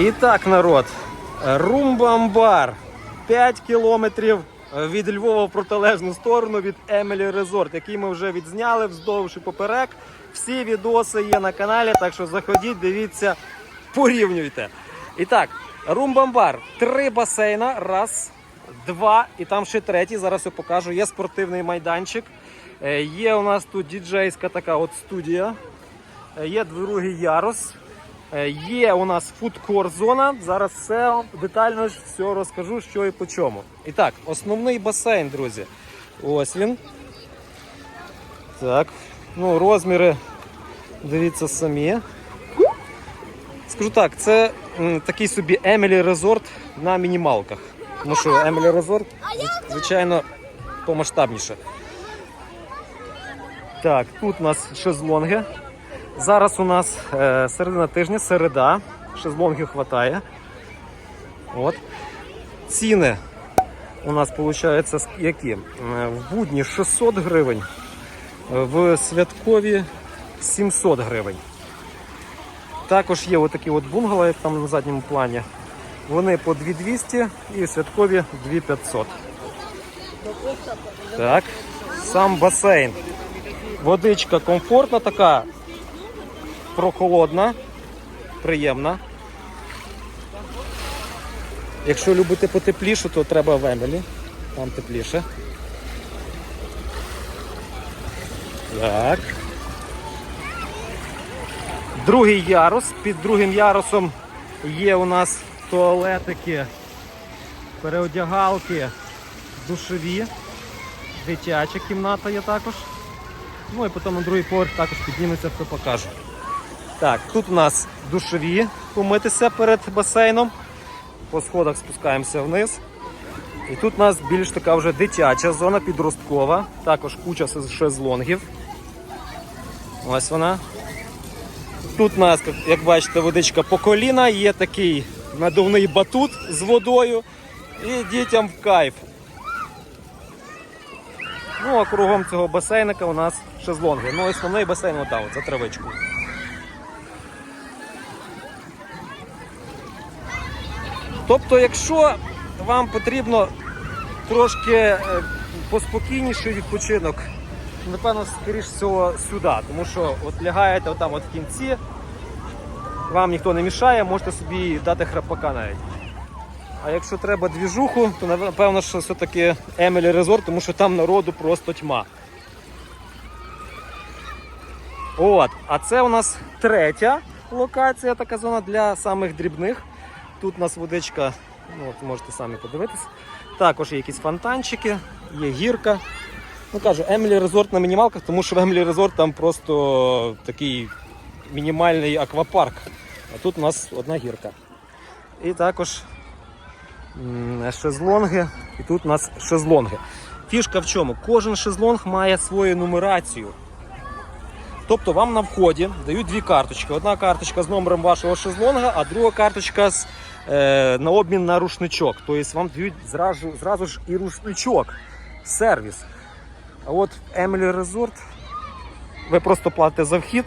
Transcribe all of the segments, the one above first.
І так, народ, Румбамбар. 5 кілометрів від Львова в протилежну сторону від Емілі Резорт, який ми вже відзняли вздовж і поперек. Всі відоси є на каналі, так що заходіть, дивіться, порівнюйте. І так, Румбамбар. Три басейна. Раз, два, і там ще третій. Зараз я покажу. Є спортивний майданчик. Е, Є у нас тут діджейська така от студія. Е, Є другий ярус. Е, Є у нас фудкор зона. Зараз все детально все розкажу, що і по чому. І так, основний басейн, друзі. Ось він. Так, ну розміри, дивіться самі. Скажу так, це м, такий собі Емілі Резорт на мінімалках. Тому що Емілі Резорт, звичайно, помасштабніше. Так, тут у нас шезлонги. Зараз у нас е, середина тижня, середа. Шезлонгів хватає. От. Ціни у нас виходить які? Е, В будні 600 гривень, е, в святкові 700 гривень. Також є отакі от бунгало, як там на задньому плані. Вони по 2200 і святкові 2500. Так, сам басейн. Водичка комфортна така, прохолодна, приємна. Якщо любите потепліше, то треба в Емелі. Там тепліше. Так. Другий ярус. Під другим ярусом є у нас туалетики, переодягалки, душові, дитяча кімната є також. Ну і потім на другий поверх також підніметься, все покажу. Так, тут у нас душові помитися перед басейном. По сходах спускаємося вниз. І тут у нас більш така вже дитяча зона підросткова. Також куча шезлонгів. Ось вона. Тут у нас, як- бачите, водичка по коліна, є такий надувний батут з водою. І дітям в кайф. Ну, а кругом цього басейника у нас шезлонги. Ну, основний басейн отам, за травичкою. Тобто, якщо вам потрібно трошки е, поспокійніший відпочинок, напевно, скоріш всього сюди, тому що от лягаєте отам от в кінці, вам ніхто не мішає, можете собі дати храпака навіть. А якщо треба двіжуху, то напевно, що все-таки Емілі Резорт, тому що там народу просто тьма. От, а це у нас третя локація, така зона для самих дрібних. Тут у нас водичка, ну от можете самі подивитись. Також є якісь фонтанчики, є гірка. Ну кажу, Емілі Резорт на мінімалках, тому що в Емілі Резорт там просто такий мінімальний аквапарк. А тут у нас одна гірка. І також шезлонги. І тут у нас шезлонги. Фішка в чому? Кожен шезлонг має свою нумерацію. Тобто вам на вході дають дві карточки. Одна карточка з номером вашого шезлонга, а друга карточка з, е, на обмін на рушничок. Тобто вам дають зразу, зразу ж і рушничок, сервіс. А от Emily Resort ви просто платите за вхід,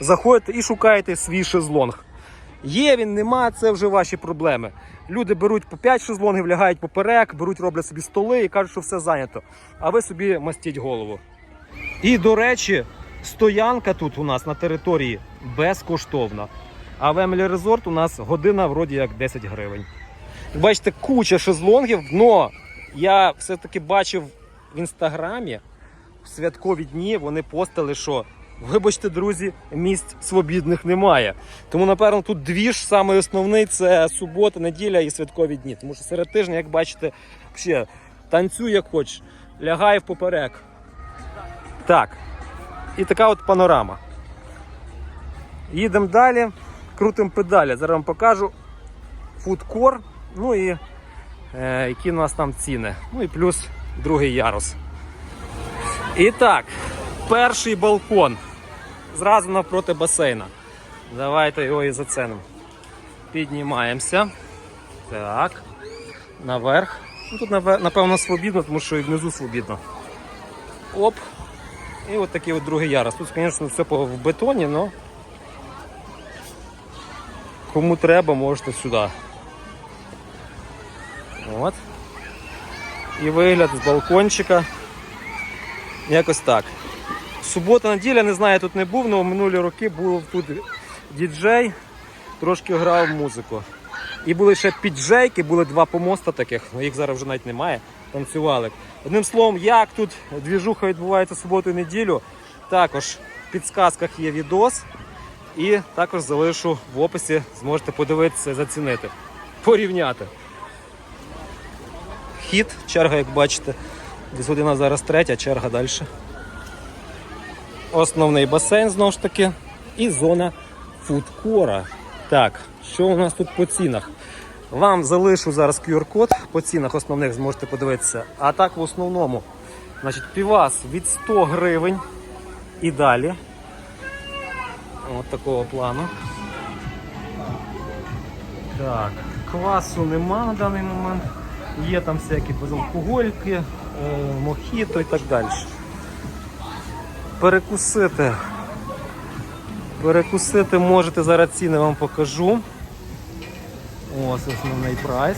заходите і шукаєте свій шезлонг. Є він, нема, це вже ваші проблеми. Люди беруть по 5 шезлонгів, лягають поперек, беруть, роблять собі столи і кажуть, що все зайнято. А ви собі мастіть голову. І, до речі, стоянка тут у нас на території безкоштовна. А в Емілі Резорт у нас година вроді як 10 гривень. Бачите, куча шезлонгів, но я все-таки бачив в інстаграмі в святкові дні вони постили, що вибачте, друзі, місць свобідних немає. Тому, напевно, тут дві ж саме основний це субота, неділя і святкові дні. Тому що серед тижня, як бачите, ще танцюй як хочеш, лягай в поперек. Так. І така от панорама. Їдемо далі, крутимо педалі. Зараз вам покажу фудкор, ну і е, які у нас там ціни. Ну і плюс другий ярус. І так, перший балкон. Зразу навпроти басейна. Давайте його і зацінимо. Піднімаємося. Так. Наверх. Ну, тут, напевно, свобідно, тому що і внизу свобідно. Оп. І от такий от другий ярус. Тут, звісно, все в бетоні, але Кому треба, можете сюди. От. І вигляд з балкончика. Якось так. Субота, неділя, не знаю, тут не був, але минулі роки був тут діджей, трошки грав музику. І були ще піджейки, були два помоста таких, ну їх зараз вже навіть немає. Танцювали. Одним словом, як тут двіжуха відбувається суботу і неділю, також в підсказках є відос. І також залишу в описі, зможете подивитися, зацінити, порівняти. Хід, черга, як бачите, десь зараз третя, черга далі. Основний басейн знову ж таки. І зона фудкора. Так, що у нас тут по цінах? Вам залишу зараз QR-код по цінах основних зможете подивитися. А так в основному, значить, півас від 100 гривень і далі. От такого плану. Так, квасу нема на даний момент. Є там всякі безалкогольки, е, мохіто і так далі. Перекусити. Перекусити можете, зараз ціни вам покажу. Ось основний прайс.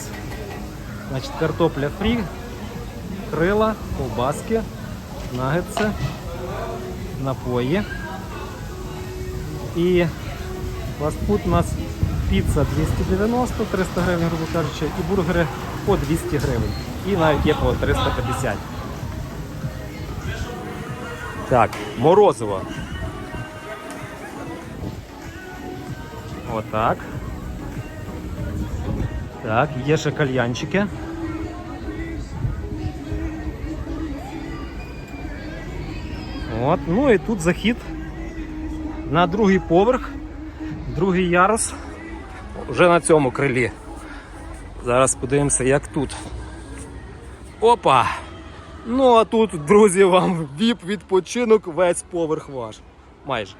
Значить, картопля фрі, крила, ковбаски, нагетси, напої. І фастфуд у нас піца 290, 300 гривень, грубо кажучи, і бургери по 200 гривень. І навіть є по 350. Так, морозиво. Отак. Так, є ще кальянчики. От, ну і тут захід на другий поверх, другий ярус, вже на цьому крилі. Зараз подивимося, як тут. Опа! Ну а тут, друзі, вам віп відпочинок весь поверх ваш. Майже.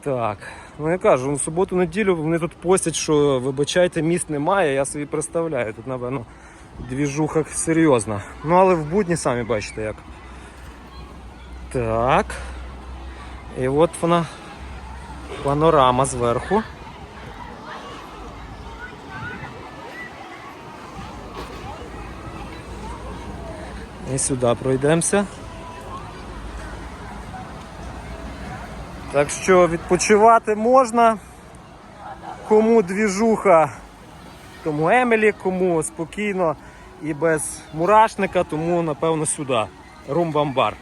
Так, ну я кажу, в суботу-неділю вони тут постять, що вибачайте, місць немає, я собі представляю. Тут, напевно, двіжуха серйозна. Ну але в будні самі бачите як. Так. І от вона панорама зверху. І сюди пройдемося. Так що відпочивати можна. Кому двіжуха, тому Емілі, кому спокійно і без мурашника, тому напевно сюди. Румбамбар.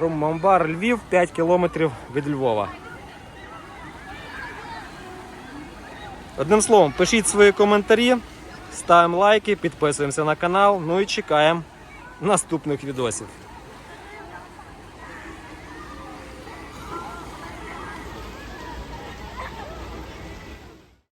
Румбамбар Львів 5 кілометрів від Львова. Одним словом, пишіть свої коментарі, ставимо лайки, підписуємося на канал, ну і чекаємо наступних відосів.